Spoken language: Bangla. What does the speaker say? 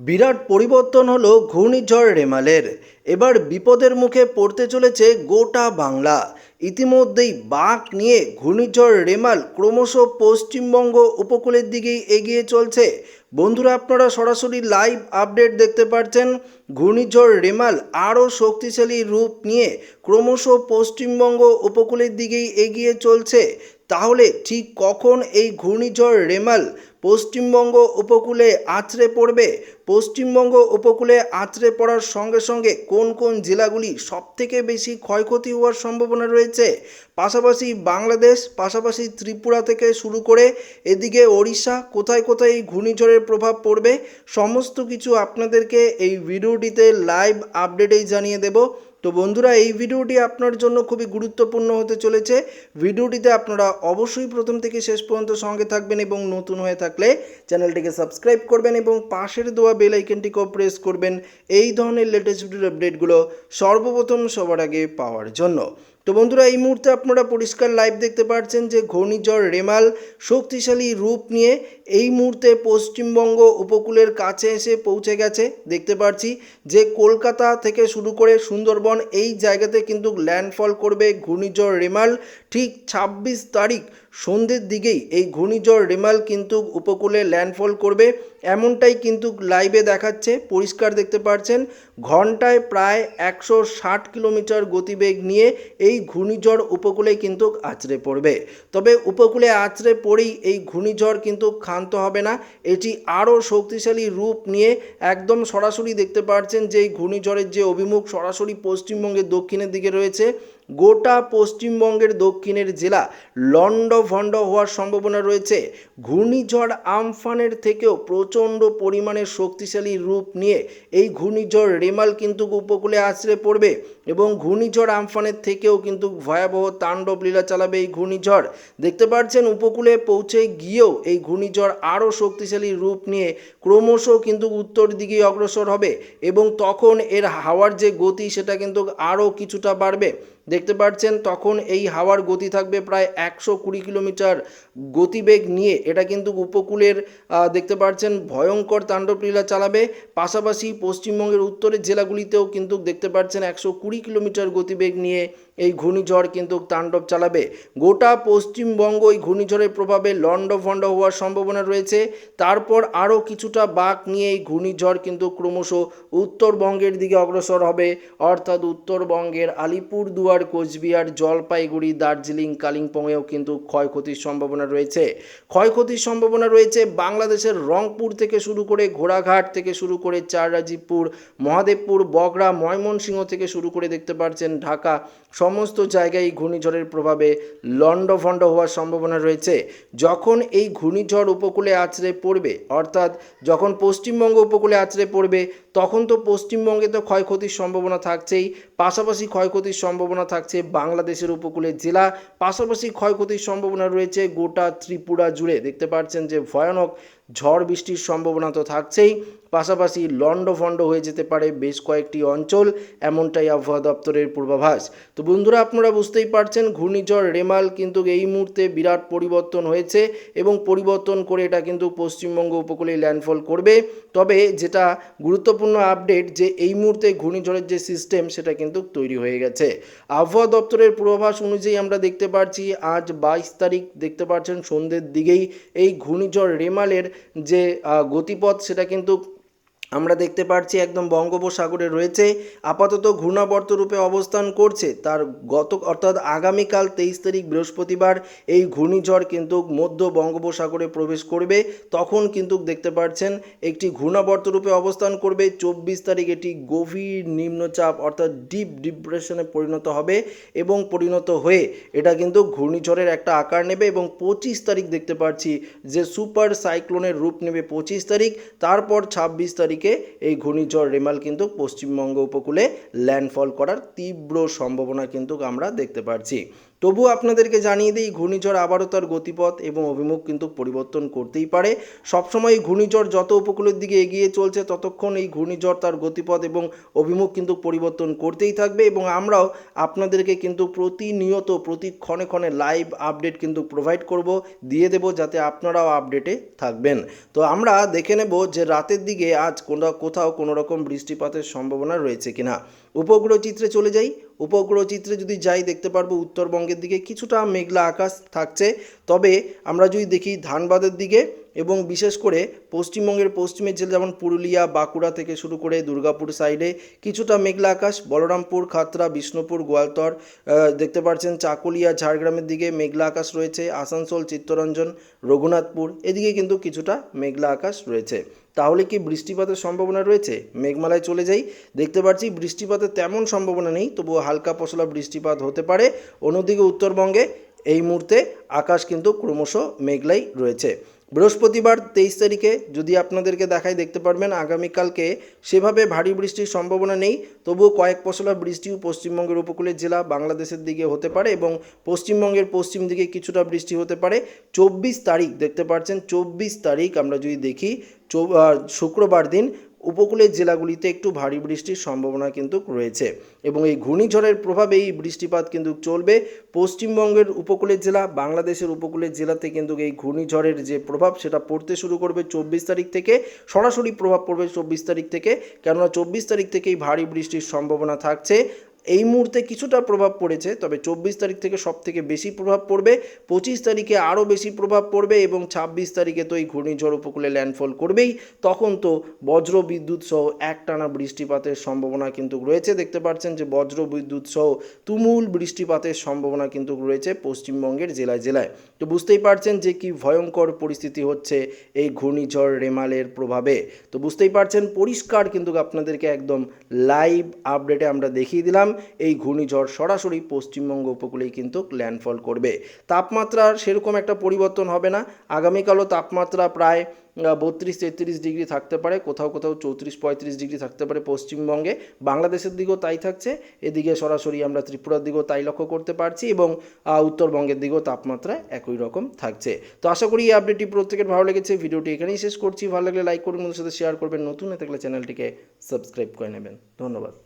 বিরাট পরিবর্তন হলো ঘূর্ণিঝড় রেমালের। এবার বিপদের মুখে পড়তে চলেছে গোটা বাংলা। ইতিমধ্যেই বাঁক নিয়ে ঘূর্ণিঝড় রেমাল ক্রমশ পশ্চিমবঙ্গ উপকূলের দিকেই এগিয়ে চলছে। বন্ধুরা, আপনারা সরাসরি লাইভ আপডেট দেখতে পাচ্ছেন, ঘূর্ণিঝড় রেমাল আরও শক্তিশালী রূপ নিয়ে ক্রমশ পশ্চিমবঙ্গ উপকূলের দিকেই এগিয়ে চলছে। তাহলে ঠিক কখন এই ঘূর্ণিঝড় রেমাল পশ্চিমবঙ্গ উপকূলে আছড়ে পড়বে। পশ্চিমবঙ্গ উপকূলে আছড়ে পড়ার সঙ্গে সঙ্গে কোন কোন জেলাগুলি সবথেকে বেশি ক্ষয়ক্ষতি হওয়ার সম্ভাবনা রয়েছে? পাশাপাশি বাংলাদেশ, পাশাপাশি ত্রিপুরা থেকে শুরু করে এদিকে ওড়িশা কোথায় কোথায় এই ঘূর্ণিঝড়ের প্রভাব পড়বে? সমস্ত কিছু আপনাদেরকে এই ভিডিওটিতে লাইভ আপডেটেই জানিয়ে দেব। তো বন্ধুরা, এই ভিডিওটি আপনার জন্য খুবই গুরুত্বপূর্ণ হতে চলেছে। ভিডিওটিতে আপনারা অবশ্যই প্রথম থেকে শেষ পর্যন্ত সঙ্গে থাকবেন এবং নতুন হয়ে থাকলে চ্যানেলটিকে সাবস্ক্রাইব করবেন এবং পাশের দেওয়া বেল আইকনটিকেও প্রেস করবেন। এই ধরনের লেটেস্ট ভিডিওর আপডেটগুলো সর্বপ্রথম সবার আগে পাওয়ার জন্য। তো বন্ধুরা, এই মুহূর্তে আপনারা পরিষ্কার লাইভ দেখতে পাচ্ছেন যে ঘূর্ণিঝড় রেমাল শক্তিশালী রূপ নিয়ে এই মুহূর্তে পশ্চিমবঙ্গ উপকূলের কাছে এসে পৌঁছে গেছে। দেখতে পাচ্ছি যে কলকাতা থেকে শুরু করে সুন্দরবন এই জায়গাতে কিন্তু ল্যান্ডফল করবে ঘূর্ণিঝড় রেমাল। ঠিক ছাব্বিশ তারিখ সন্ধ্যের দিকেই এই ঘূর্ণিঝড় রেমাল কিন্তু উপকূলে ল্যান্ডফল করবে। এমনটাই কিন্তু লাইভে দেখাচ্ছে। পরিষ্কার দেখতে পাচ্ছেন, ঘন্টায় প্রায় একশো ষাট কিলোমিটার গতিবেগ নিয়ে এই ঘূর্ণিঝড় উপকূলে কিন্তু আছড়ে পড়বে। তবে উপকূলে আছড়ে পড়েই এই ঘূর্ণিঝড় কিন্তু ক্ষান্ত হবে না। এটি আরও শক্তিশালী রূপ নিয়ে একদম সরাসরি দেখতে পাচ্ছেন যে এই ঘূর্ণিঝড়ের যে অভিমুখ সরাসরি পশ্চিমবঙ্গের দক্ষিণের দিকে রয়েছে। গোটা পশ্চিমবঙ্গের দক্ষিণের জেলা লন্ড ভন্ড হওয়ার সম্ভাবনা রয়েছে। ঘূর্ণিঝড় আমফানের থেকেও প্রচণ্ড পরিমাণে শক্তিশালী রূপ নিয়ে এই ঘূর্ণিঝড় রেমাল কিন্তু উপকূলে আছড়ে পড়বে এবং ঘূর্ণিঝড় আমফানের থেকেও কিন্তু ভয়াবহ তাণ্ডব লীলা চালাবে এই ঘূর্ণিঝড়। দেখতে পাচ্ছেন উপকূলে পৌঁছে গিয়েও এই ঘূর্ণিঝড় আরও শক্তিশালী রূপ নিয়ে ক্রমশ কিন্তু উত্তর দিকে অগ্রসর হবে এবং তখন এর হাওয়ার যে গতি সেটা কিন্তু আরও কিছুটা বাড়বে। দেখতে পাচ্ছেন, তখন এই হাওয়ার গতি থাকবে প্রায় একশো কুড়ি কিলোমিটার গতিবেগ নিয়ে। এটা কিন্তু উপকূলের দেখতে পাচ্ছেন, ভয়ঙ্কর তাণ্ডবলীলা চালাবে। পাশাপাশি পশ্চিমবঙ্গের উত্তরের জেলাগুলিতেও কিন্তু দেখতে পাচ্ছেন, একশো কুড়ি কিলোমিটার গতিবেগ নিয়ে এই ঘূর্ণিঝড় কিন্তু তাণ্ডব চালাবে। গোটা পশ্চিমবঙ্গ এই ঘূর্ণিঝড়ের প্রভাবে লন্ডভন্ড হওয়ার সম্ভাবনা রয়েছে। তারপর আরও কিছুটা বাঁক নিয়ে এই ঘূর্ণিঝড় কিন্তু ক্রমশ উত্তরবঙ্গের দিকে অগ্রসর হবে। অর্থাৎ উত্তরবঙ্গের আলিপুরদুয়ার কোচবিহার, জলপাইগুড়ি, দার্জিলিং, কালিম্পংয়েও কিন্তু ক্ষয়ক্ষতির সম্ভাবনা রয়েছে। ক্ষয়ক্ষতির সম্ভাবনা রয়েছে বাংলাদেশের রংপুর থেকে শুরু করে ঘোড়াঘাট থেকে শুরু করে চাররাজীবপুর, মহাদেবপুর, বগড়া, ময়মনসিংহ থেকে শুরু করে দেখতে পাচ্ছেন ঢাকা। সমস্ত জায়গায় ঘূর্ণিঝড়ের প্রভাবে লন্ডভন্ড হওয়ার সম্ভাবনা রয়েছে। যখন এই ঘূর্ণিঝড় উপকূলে আছড়ে পড়বে, অর্থাৎ যখন পশ্চিমবঙ্গ উপকূলে আছড়ে পড়বে, তখন তো পশ্চিমবঙ্গে তো ক্ষয়ক্ষতির সম্ভাবনা থাকছেই। পাশাপাশি ক্ষয়ক্ষতির সম্ভাবনা থাকছে বাংলাদেশের উপকূলে জেলা। পাশাপাশি ক্ষয়ক্ষতির সম্ভাবনা রয়েছে গোটা ত্রিপুরা জুড়ে। দেখতে পাচ্ছেন যে ভয়ানক ঝড় বৃষ্টির সম্ভাবনা তো থাকছেই। পাশাপাশি লন্ডভন্ড হয়ে যেতে পারে বেশ কয়েকটি অঞ্চল, এমনটাই আবহাওয়া দপ্তরের পূর্বাভাস। তো বন্ধুরা, আপনারা বুঝতেই পারছেন, ঘূর্ণিঝড় রেমাল কিন্তু এই মুহূর্তে বিরাট পরিবর্তন হয়েছে এবং পরিবর্তন করে এটা কিন্তু পশ্চিমবঙ্গ উপকূলে ল্যান্ডফল করবে। তবে যেটা গুরুত্বপূর্ণ আপডেট যে এই মুহূর্তে ঘূর্ণিঝড়ের যে সিস্টেম সেটা কিন্তু তৈরি হয়ে গেছে। আবহাওয়া দপ্তরের পূর্বাভাস অনুযায়ী আমরা দেখতে পাচ্ছি আজ বাইশ তারিখ দেখতে পাচ্ছেন সন্ধ্যের দিকেই এই ঘূর্ণিঝড় রেমালের যে গতিপথ সেটা কিন্তু আমরা দেখতে পাচ্ছি একদম বঙ্গোপসাগরে রয়েছে। আপাতত ঘূর্ণাবর্ত রূপে অবস্থান করছে। তার গত, অর্থাৎ আগামীকাল তেইশ তারিখ বৃহস্পতিবার এই ঘূর্ণিঝড় কিন্তু মধ্য বঙ্গোপসাগরে প্রবেশ করবে। তখন কিন্তু দেখতে পাচ্ছেন একটি ঘূর্ণাবর্ত রূপে অবস্থান করবে। চব্বিশ তারিখ এটি গভীর নিম্নচাপ, অর্থাৎ ডিপ ডিপ্রেশনে পরিণত হবে এবং পরিণত হয়ে এটা কিন্তু ঘূর্ণিঝড়ের একটা আকার নেবে এবং পঁচিশ তারিখ দেখতে পাচ্ছি যে সুপার সাইক্লোনের রূপ নেবে পঁচিশ তারিখ। তারপর ছাব্বিশ তারিখে এই ঘূর্ণিঝড় রেমাল কিন্তু পশ্চিমবঙ্গ উপকূলে ল্যান্ডফল করার তীব্র সম্ভাবনা কিন্তু আমরা দেখতে পাচ্ছি তবুও আপনাদেরকে জানিয়ে দিই, ঘূর্ণিঝড় আবারও তার গতিপথ এবং অভিমুখ কিন্তু পরিবর্তন করতেই পারে। সবসময় এই ঘূর্ণিঝড় যত উপকূলের দিকে এগিয়ে চলছে, ততক্ষণ এই ঘূর্ণিঝড় তার গতিপথ এবং অভিমুখ কিন্তু পরিবর্তন করতেই থাকবে এবং আমরাও আপনাদেরকে কিন্তু প্রতিনিয়ত, প্রতি ক্ষণে ক্ষণে লাইভ আপডেট কিন্তু প্রোভাইড করব, দিয়ে দেব যাতে আপনারাও আপডেটে থাকবেন। তো আমরা দেখে নেব যে রাতের দিকে আজ কোনো কোথাও কোনো রকম বৃষ্টিপাতের সম্ভাবনা রয়েছে কিনা। উপগ্রহ চিত্রে চলে যাই। উপগ্রহ চিত্রে যদি যাই দেখতে পারব উত্তরবঙ্গের দিকে কিছুটা মেঘলা আকাশ থাকছে। তবে আমরা যদি দেখি ধানবাদের দিকে এবং বিশেষ করে পশ্চিমবঙ্গের পশ্চিমের জেলা যেমন পুরুলিয়া, বাঁকুড়া থেকে শুরু করে দুর্গাপুর সাইডে কিছুটা মেঘলা আকাশ, বলরামপুর, খাতড়া, বিষ্ণুপুর, গোয়ালতর দেখতে পাচ্ছেন চাকুলিয়া, ঝাড়গ্রামের দিকে মেঘলা আকাশ রয়েছে, আসানসোল, চিত্তরঞ্জন, রঘুনাথপুর, এদিকে কিন্তু কিছুটা মেঘলা আকাশ রয়েছে। তাহলে কি বৃষ্টিপাতের সম্ভাবনা রয়েছে? মেঘমালায় চলে যাই। দেখতে পাচ্ছি বৃষ্টিপাতের তেমন সম্ভাবনা নেই, তবুও হালকা পশলা বৃষ্টিপাত হতে পারে। অন্যদিকে উত্তরবঙ্গে এই মুহূর্তে আকাশ কিন্তু ক্রমশ মেঘলাই রয়েছে। বৃহস্পতিবার তেইশ তারিখে যদি আপনাদেরকে দেখাই দেখতে পারবেন, আগামীকালকে সেভাবে ভারী বৃষ্টির সম্ভাবনা নেই। তবুও কয়েক পশলা বৃষ্টিও পশ্চিমবঙ্গের উপকূলের জেলা বাংলাদেশের দিকে হতে পারে এবং পশ্চিমবঙ্গের পশ্চিম দিকে কিছুটা বৃষ্টি হতে পারে। চব্বিশ তারিখ দেখতে পাচ্ছেন, চব্বিশ তারিখ আমরা যদি দেখি শুক্রবার দিন উপকূলের জেলাগুলিতে একটু ভারী বৃষ্টির সম্ভাবনা কিন্তু রয়েছে এবং এই ঘূর্ণিঝড়ের প্রভাবে এই বৃষ্টিপাত কিন্তু চলবে। পশ্চিমবঙ্গের উপকূলের জেলা, বাংলাদেশের উপকূলের জেলাতে কিন্তু এই ঘূর্ণিঝড়ের যে প্রভাব সেটা পড়তে শুরু করবে চব্বিশ তারিখ থেকে। সরাসরি প্রভাব পড়বে চব্বিশ তারিখ থেকে, কেননা চব্বিশ তারিখ থেকেই ভারী বৃষ্টির সম্ভাবনা থাকছে। এই মুহূর্তে কিছুটা প্রভাব পড়েছে, তবে চব্বিশ তারিখ থেকে সব থেকে বেশি প্রভাব পড়বে। পঁচিশ তারিখে আরও বেশি প্রভাব পড়বে এবং ছাব্বিশ তারিখে তো এই ঘূর্ণিঝড় উপকূলে ল্যান্ডফল করবেই। তখন তো বজ্র বিদ্যুৎ সহ একটানা বৃষ্টিপাতের সম্ভাবনা কিন্তু রয়েছে। দেখতে পাচ্ছেন যে বজ্র বিদ্যুৎ সহ তুমুল বৃষ্টিপাতের সম্ভাবনা কিন্তু রয়েছে পশ্চিমবঙ্গের জেলায় জেলায়। তো বুঝতেই পারছেন যে কি ভয়ঙ্কর পরিস্থিতি হচ্ছে এই ঘূর্ণিঝড় রেমালের প্রভাবে। তো বুঝতেই পারছেন, পরিষ্কার কিন্তু আপনাদেরকে একদম লাইভ আপডেটে আমরা দেখিয়ে দিলাম। এই ঘূর্ণিঝড় সরাসরি পশ্চিমবঙ্গ উপকূলেই কিন্তু ল্যান্ডফল করবে। তাপমাত্রার সেরকম একটা পরিবর্তন হবে না। আগামীকালও তাপমাত্রা প্রায় বত্রিশ তেত্রিশ ডিগ্রি থাকতে পারে। কোথাও কোথাও চৌত্রিশ পঁয়ত্রিশ ডিগ্রি থাকতে পারে পশ্চিমবঙ্গে। বাংলাদেশের দিকেও তাই থাকছে। এদিকে সরাসরি আমরা ত্রিপুরার দিকেও তাই লক্ষ্য করতে পারছি এবং উত্তরবঙ্গের দিকেও তাপমাত্রা একই রকম থাকছে। তো আশা করি এই আপডেটটি প্রত্যেকের ভালো লেগেছে। ভিডিওটি এখানেই শেষ করছি। ভালো লাগলে লাইক করবেন বন্ধুদের সাথে শেয়ার করবেন। নতুন থাকলে চ্যানেলটিকে সাবস্ক্রাইব করে নেবেন। ধন্যবাদ।